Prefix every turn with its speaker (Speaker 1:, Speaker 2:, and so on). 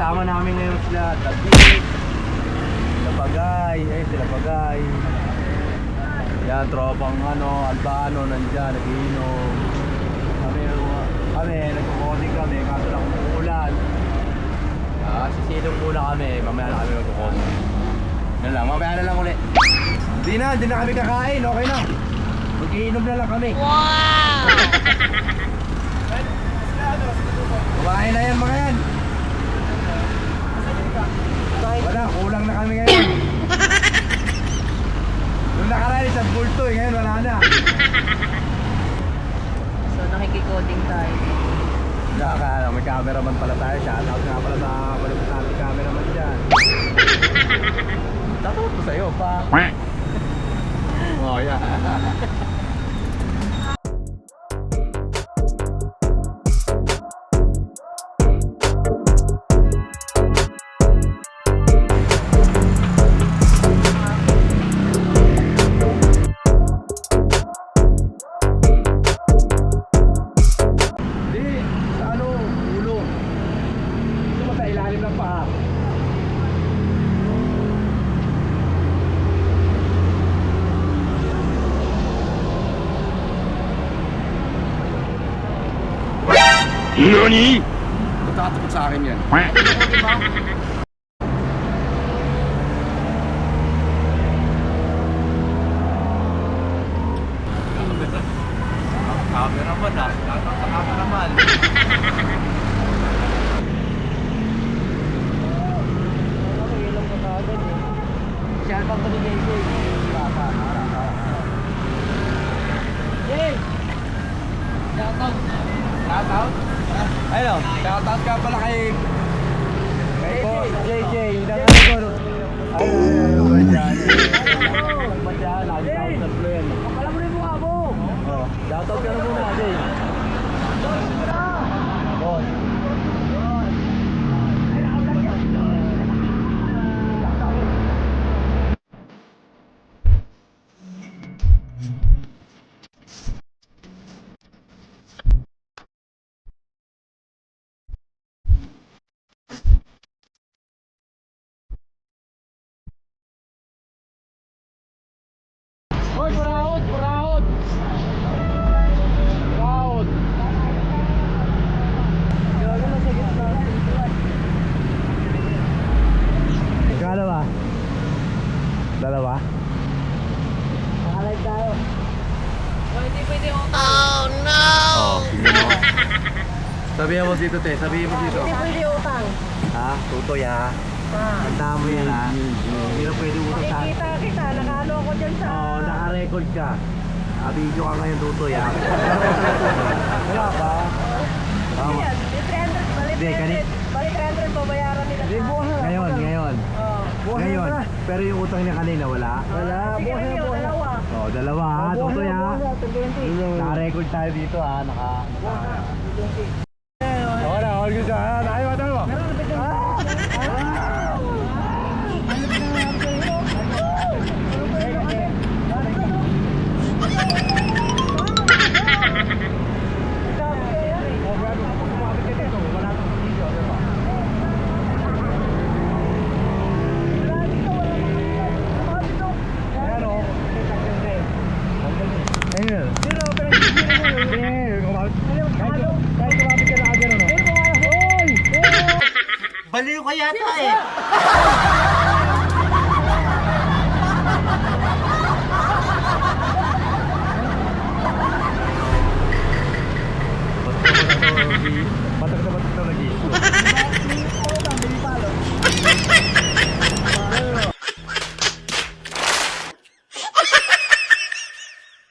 Speaker 1: kasama namin ngayon sila David, sila Bagay, eh sila Bagay. Yan, tropang ano, Albano, nandyan, nagiinom. Kami, kami, nagkukoding kami, kaso lang umuulan. Ah, sisilong muna kami, mamaya na kami magkukoding. Yan lang, mamaya na lang ulit. Hindi na, hindi na kami kakain, okay na. Mag-iinom na lang kami.
Speaker 2: Wow!
Speaker 1: Kumain na yan mga yan. Wala, kulang na kami ngayon. Nung nakaraan isang bulto eh, ngayon wala na.
Speaker 2: So, nakikikoding tayo.
Speaker 1: Saka ano, may cameraman pala tayo. Shoutout nga pala sa malapit natin cameraman dyan. Shoutout ko sa'yo pa. Oh, yeah. Ng paa. NANI? Natatakot sa akin yan. Cameraman ah, tatak sa cameraman.
Speaker 2: Shoutout ko ni JJ. Jay! Shoutout.
Speaker 1: Shoutout? Ayun, shoutout ka pala kay... Kay po, JJ, yung ano ko. Dalawa?
Speaker 2: Nakalive tayo. Oh, hindi pwede ako. Oh, no!
Speaker 1: Oo, sige mo. Sabihin mo dito, te. Sabihin mo dito.
Speaker 2: Hindi pwede utang.
Speaker 1: Ha? Tutoy, ha?
Speaker 2: Ah.
Speaker 1: Tandaan mo yan, ha? Hindi na pwede utang sa...
Speaker 2: Nakikita kita, nakano ako dyan sa...
Speaker 1: Oo, naka-record ka. Ah, video ka ngayon, tutoy, ha? Wala pa. Tama.
Speaker 2: Yan, yung 300, balik
Speaker 1: Hindi,
Speaker 2: 300.
Speaker 1: kani-
Speaker 2: Balik 300, babayaran nila.
Speaker 1: Ngayon, ngayon.
Speaker 2: Oh.
Speaker 1: Ngayon. Pero yung utang niya kanina, wala?
Speaker 2: Wala, Sige, ano yun, dalawa.
Speaker 1: Oo, dalawa, ha? Tutoy, ha? Naka-record tayo dito, ha? Naka... Okay na, all good siya, ha? Tayo ba, tayo ba?
Speaker 2: Baliw ka yata eh.